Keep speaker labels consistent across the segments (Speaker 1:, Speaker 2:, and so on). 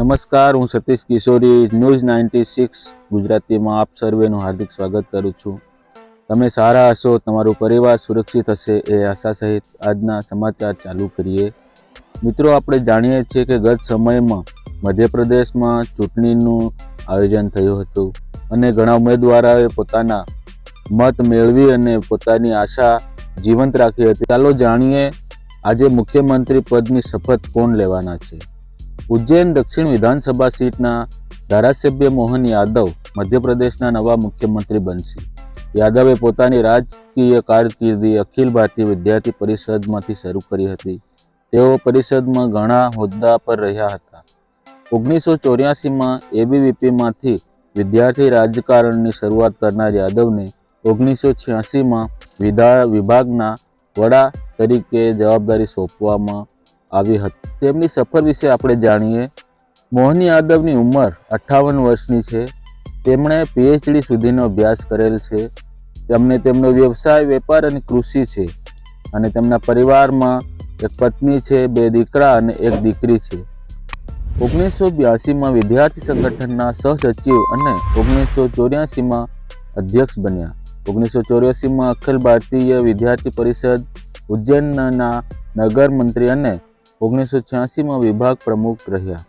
Speaker 1: નમસ્કાર, હું Satish Kishori, news ninety six, ગુજરાતીમાં આપ સર્વેનું હાર્દિક સ્વાગત કરું છું. તમે સારા હશો, તમારું પરિવાર સુરક્ષિત હશે એ આશા સહિત આજના સમાચાર ચાલુ કરીએ. મિત્રો, આપણે જાણીએ છીએ કે ગત સમયમાં મધ્યપ્રદેશમાં ચૂંટણીનું આયોજન થયું હતું અને ઘણા ઉમેદવારોએ પોતાના મત મેળવી અને પોતાની આશા જીવંત રાખી હતી. ચાલો જાણીએ, આજે મુખ્યમંત્રી પદની શપથ કોણ લેવાના છે? ઉજ્જૈન દક્ષિણ વિધાનસભા સીટના ધારાસભ્ય મોહન યાદવ મધ્યપ્રદેશના નવા મુખ્યમંત્રી બનશે. યાદવે પોતાની રાજકીય કારકિર્દી અખિલ ભારતીય વિદ્યાર્થી પરિષદમાંથી શરૂ કરી હતી. તેઓ પરિષદમાં ઘણા હોદ્દા પર રહ્યા હતા. ઓગણીસો ચોર્યાસીમાં એબીવીપીમાંથી વિદ્યાર્થી રાજકારણની શરૂઆત કરનાર યાદવને ઓગણીસો છ્યાસીમાં વિધા વિભાગના વડા તરીકે જવાબદારી સોંપવામાં આવી હતી. તેમની સફર વિશે આપણે જાણીએ. મોહન યાદવની ઉંમર અઠ્ઠાવન વર્ષની છે. તેમણે પીએચડી સુધીનો અભ્યાસ કરેલ છે. તેમને તેમનો વ્યવસાય, વેપાર અને કૃષિ છે અને તેમના પરિવારમાં એક પત્ની છે, બે દીકરા અને એક દીકરી છે. ઓગણીસો બ્યાસીમાં વિદ્યાર્થી સંગઠનના સહસચિવ અને ઓગણીસો ચોર્યાસીમાં અધ્યક્ષ બન્યા. ઓગણીસો ચોર્યાસીમાં અખિલ ભારતીય વિદ્યાર્થી પરિષદ, ઉજ્જૈનના નગર મંત્રી અને ઓગણીસો છ્યાસીમાં વિભાગ પ્રમુખ રહ્યા.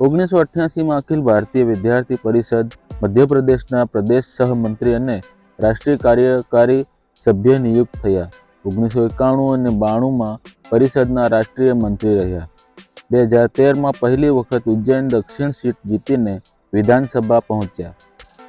Speaker 1: ઓગણીસો અઠ્યાસીમાં અખિલ ભારતીય વિદ્યાર્થી પરિષદ, મધ્યપ્રદેશના પ્રદેશ સહમંત્રી અને રાષ્ટ્રીય કાર્યકારી સભ્ય નિયુક્ત થયા. ઓગણીસો એકાણું અને બાણુંમાં પરિષદના રાષ્ટ્રીય મંત્રી રહ્યા. બે હજાર તેરમાં પહેલી વખત ઉજ્જૈન દક્ષિણ સીટ જીતીને વિધાનસભા પહોંચ્યા.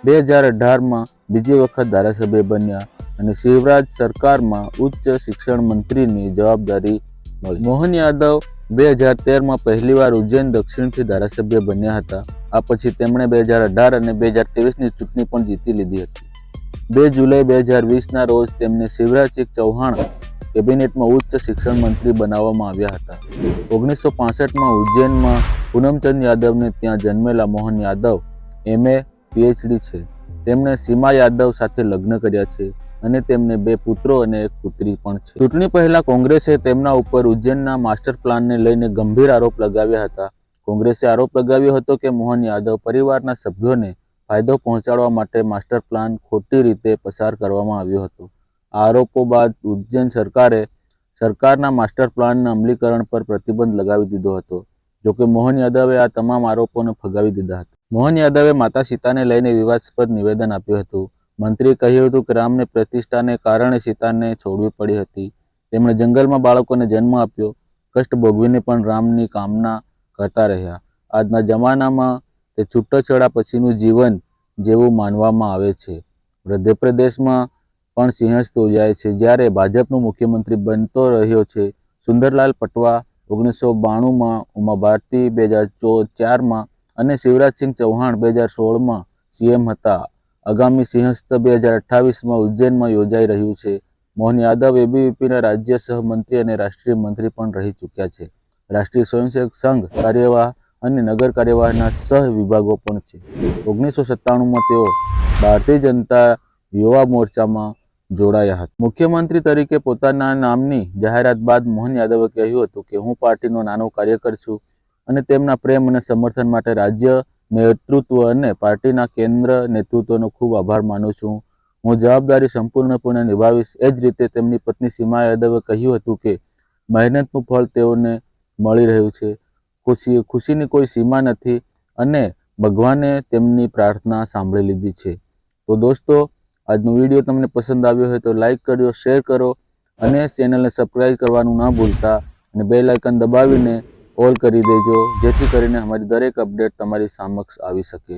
Speaker 1: બે હજાર અઢારમાં બીજી વખત ધારાસભ્ય બન્યા અને શિવરાજ સરકારમાં ઉચ્ચ શિક્ષણ મંત્રીની જવાબદારી મળી. મોહન યાદવ બે હજાર તેરમાં પહેલીવાર ઉજ્જૈન દક્ષિણથી ધારાસભ્ય બન્યા હતા. આ પછી તેમણે બે હજાર અઢાર અને બે હજાર ત્રેવીસની ચૂંટણી પણ જીતી લીધી હતી. બે જુલાઈ બે હજાર વીસના રોજ તેમને શિવરાજસિંહ ચૌહાણ કેબિનેટમાં ઉચ્ચ શિક્ષણ મંત્રી બનાવવામાં આવ્યા હતા. ઓગણીસો પાસઠમાં ઉજ્જૈનમાં પૂનમચંદ યાદવને ત્યાં જન્મેલા મોહન યાદવ એમએ પીએચડી છે. તેમણે સીમા યાદવ સાથે લગ્ન કર્યા છે. અને તેમને બે પુત્રો અને એક પુત્રી પણ છે. ચૂંટણી પહેલા કોંગ્રેસે તેમના ઉપર ઉજ્જૈનના માસ્ટર પ્લાનને લઈને ગંભીર આરોપ લગાવ્યા હતા. કોંગ્રેસે આરોપ લગાવ્યો હતો કે મોહન યાદવ પરિવારના સભ્યોને ફાયદો પહોંચાડવા માટે માસ્ટર પ્લાન ખોટી રીતે પસાર કરવામાં આવ્યો હતો. આરોપો બાદ ઉજ્જૈન સરકારે સરકારના માસ્ટર પ્લાનના અમલીકરણ પર પ્રતિબંધ લગાવી દીધો હતો, જોકે મોહન યાદવે આ તમામ આરોપોને ફગાવી દીધા હતા. મોહન યાદવે માતા સીતાને લઈને વિવાદાસ્પદ નિવેદન આપ્યું હતું. મંત્રીએ કહ્યું હતું કે રામની પ્રતિષ્ઠાને કારણે સીતાને છોડવી પડી હતી. તેમણે જંગલમાં બાળકોને જન્મ આપ્યો. કષ્ટ ભોગવીને પણ રામની કામના કરતા રહ્યા. આજના જમાનામાં તે છૂટાછેડા પછીનું જીવન જેવું માનવામાં આવે છે. મધ્યપ્રદેશમાં પણ સિંહસ્થ યોજાય છે. જ્યારે ભાજપનો મુખ્યમંત્રી બનતો રહ્યો છે, સુંદરલાલ પટવા ઓગણીસો બાણુંમાં ઉમા ભારતી બે હજાર ચો ચારમાં અને શિવરાજસિંહ ચૌહાણ બે હજાર સોળમાં સીએમ હતા. આગામી સિંહસ્થ બે હજાર અઠ્ઠાવીસમાં ઉજ્જૈનમાં યોજાઈ રહ્યું છે. મોહન યાદવ એબીવીપીના રાજ્ય સહમંત્રી અને રાષ્ટ્રીય મંત્રી પણ રહી ચૂક્યા છે. રાષ્ટ્રીય સ્વયંસેવક સંઘ કાર્યવાહ અને નગર કાર્યવાહના સહ વિભાગો પણ છે. ઓગણીસો સત્તાણુંમાં તેઓ ભારતીય જનતા યુવા મોરચામાં જોડાયા હતા. મુખ્યમંત્રી તરીકે પોતાના નામની જાહેરાત બાદ મોહન યાદવે કહ્યું હતું કે, હું પાર્ટીનો નાનો કાર્યકર છું અને તેમના પ્રેમ અને સમર્થન માટે રાજ્ય નેતૃત્વ અને પાર્ટીના કેન્દ્ર નેતૃત્વનો ખૂબ આભાર માનું છું. હું જવાબદારી સંપૂર્ણપણે નિભાવીશ. એ જ રીતે તેમની પત્ની સીમા યાદવે કહ્યું હતું કે, મહેનતનું ફળ તેઓને મળી રહ્યું છે. ખુશી, ખુશીની કોઈ સીમા નથી અને ભગવાને તેમની પ્રાર્થના સાંભળી લીધી છે. તો દોસ્તો, આજનો વીડિયો તમને પસંદ આવ્યો હોય તો લાઇક કરજો શેર કરો અને ચેનલને સબસ્ક્રાઈબ કરવાનું ના ભૂલતા અને બે લાઇકન દબાવીને ઓલ કરી દેજો જેથી કરીને અમારી દરેક અપડેટ તમારી સમક્ષ આવી શકે.